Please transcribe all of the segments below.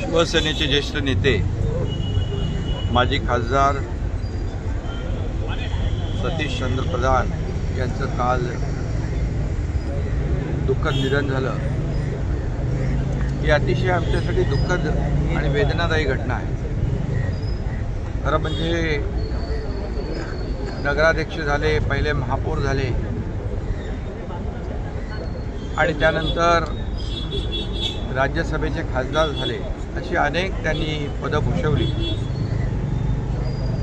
शिवसेनेचे ज्येष्ठ नेते माजी खासदार सतीश चंद्र प्रधान यांचं काल दुःखद निधन झालं. ही अतिशय आमच्यासाठी दुःखद आणि वेदनादायी घटना आहे. खरं म्हणजे नगराध्यक्ष झाले पहिले महापौर झाले. आणि त्यानंतर राज्यसभेचे खासदार झाले अशी अनेक त्यांनी पदं भूषवली.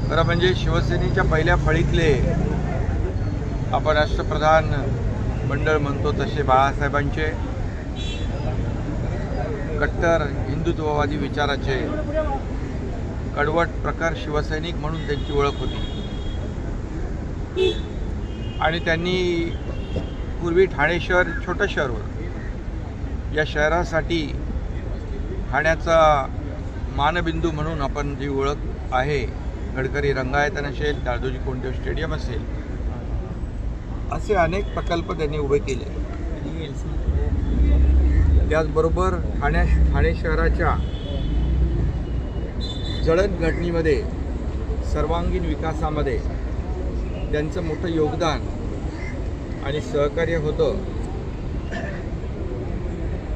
खरं म्हणजे शिवसेनेच्या पहिल्या फळीतले आपण राष्ट्रप्रधान मंडळ म्हणतो तसे बाळासाहेबांचे कट्टर हिंदुत्ववादी विचाराचे कडवट प्रकार शिवसैनिक म्हणून त्यांची ओळख होती. आणि त्यांनी पूर्वी ठाणे शहर छोटं शहर होतं. या शहरासाठी ठाण्याचा मानबिंदू म्हणून आपण जी ओळख आहे गडकरी रंगायतन असेल दादोजी कोंडदेव स्टेडियम असेल असे अनेक प्रकल्प त्यांनी उभे केले. त्याचबरोबर ठाण्या ठाणे शहराच्या जळणघडणीमध्ये सर्वांगीण विकासामध्ये त्यांचं मोठं योगदान आणि सहकार्य होतं.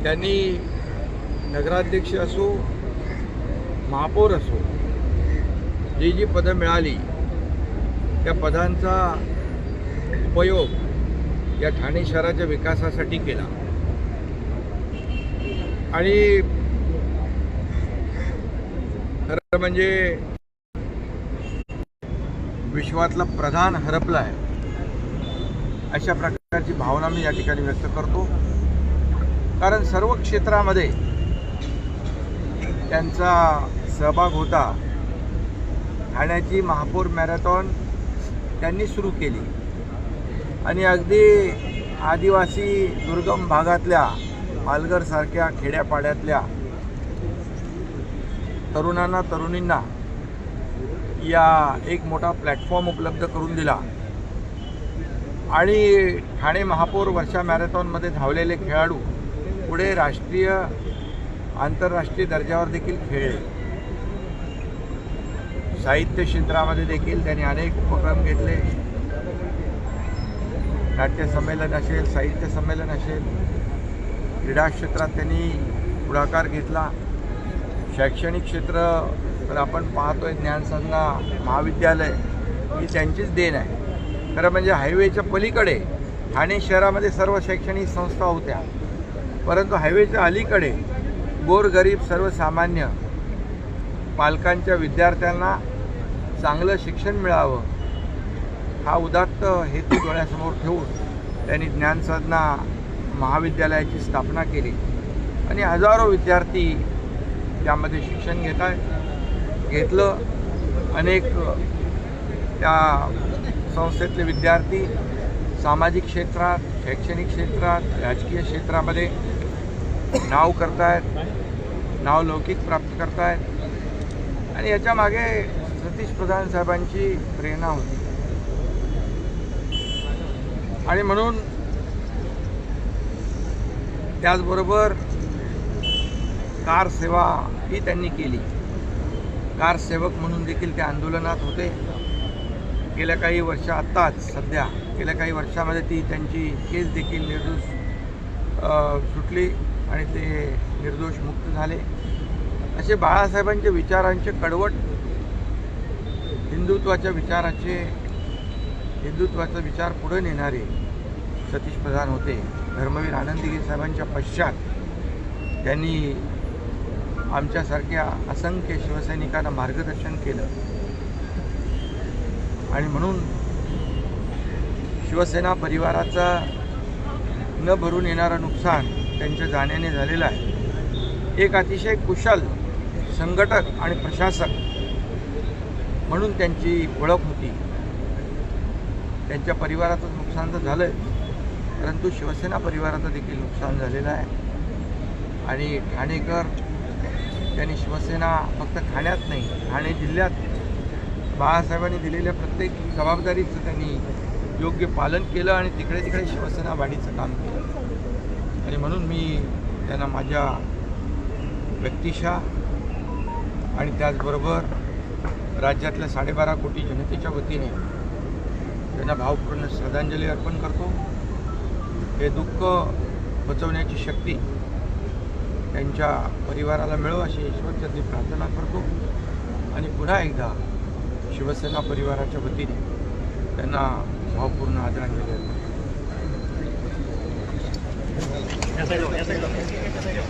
त्यांनी नगराध्यक्ष असो महापौर असो जी जी पदं मिळाली त्या पदांचा उपयोग या ठाणे शहराच्या विकासासाठी केला. आणि खरं म्हणजे विश्वातला प्रधान हरपला आहे अशा प्रकारची भावना मी या ठिकाणी व्यक्त करतो. कारण सर्व क्षेत्रामध्ये त्यांचा सहभाग होता. ठाण्याची महापौर मॅरेथॉन त्यांनी सुरू केली. आणि अगदी आदिवासी दुर्गम भागातल्या पालघरसारख्या खेड्यापाड्यातल्या तरुणांना तरुणींना या एक मोठा प्लॅटफॉर्म उपलब्ध करून दिला. आणि ठाणे महापौर वर्षा मॅरेथॉनमध्ये धावलेले खेळाडू पुढे राष्ट्रीय आंतरराष्ट्रीय दर्जावर देखील खेळले. साहित्य क्षेत्रामध्ये देखील त्यांनी अनेक उपक्रम घेतले. नाट्य संमेलन असेल साहित्य संमेलन असेल क्रीडा क्षेत्रात त्यांनी पुढाकार घेतला. शैक्षणिक क्षेत्र तर आपण पाहतोय ज्ञानसाधना महाविद्यालय ही त्यांचीच देण आहे. खरं म्हणजे हायवेच्या पलीकडे ठाणे शहरामध्ये सर्व शैक्षणिक संस्था होत्या. परंतु हायवेच्या अलीकडे गोरगरीब सर्वसामान्य पालकांच्या विद्यार्थ्यांना चांगलं शिक्षण मिळावं हा उदात्त हेतू डोळ्यासमोर ठेवून त्यांनी ज्ञानसाधना महाविद्यालयाची स्थापना केली. आणि हजारो विद्यार्थी त्यामध्ये शिक्षण घेत आहेत घेतलं. अनेक त्या संस्थेतले विद्यार्थी सामाजिक क्षेत्रात शैक्षणिक क्षेत्रात राजकीय क्षेत्रामध्ये नाव करतायत नाव लौकिक प्राप्त करतायत आणि याच्या मागे सतीश प्रधान साहेबांची प्रेरणा होती. आणि म्हणून त्याचबरोबर कार सेवा ही त्यांनी केली. कार सेवक म्हणून देखील ते आंदोलनात होते. गेल्या काही वर्ष आत्ताच सध्या गेल्या काही वर्षामध्ये ती त्यांची केस देखील निर्दोष सुटली. आणि ते निर्दोष मुक्त झाले. असे बाळासाहेबांच्या विचारांचे कडवट हिंदुत्वाच्या विचाराचे हिंदुत्वाचा विचार पुढे नेणारे सतीश प्रधान होते. धर्मवीर आनंदगिरी साहेबांच्या पश्चात त्यांनी आमच्यासारख्या असंख्य शिवसैनिकांना मार्गदर्शन केलं. आणि म्हणून शिवसेना परिवाराचा न भरून येणारं नुकसान त्यांच्या जाण्याने झालेलं आहे. एक अतिशय कुशल संघटक आणि प्रशासक म्हणून त्यांची ओळख होती. त्यांच्या परिवाराचं नुकसान तर झालं परंतु शिवसेना परिवाराचं देखील नुकसान झालेलं आहे. आणि ठाणेकर त्यांनी शिवसेना फक्त ठाण्यात नाही ठाणे जिल्ह्यात बाळासाहेबांनी दिलेल्या प्रत्येक जबाबदारीचं त्यांनी योग्य पालन केलं आणि तिकडे तिकडे शिवसेना वाढीचं काम केलं. आणि म्हणून मी त्यांना माझ्या व्यक्तिशा आणि त्याचबरोबर राज्यातल्या साडेबारा कोटी जनतेच्या वतीने त्यांना भावपूर्ण श्रद्धांजली अर्पण करतो. हे दुःख पचवण्याची शक्ती त्यांच्या परिवाराला मिळो अशी ईश्वरच्यातली प्रार्थना करतो. आणि पुन्हा एकदा शिवसेना परिवाराच्या वतीने त्यांना भावपूर्ण आदरांजली अर्पण करतो.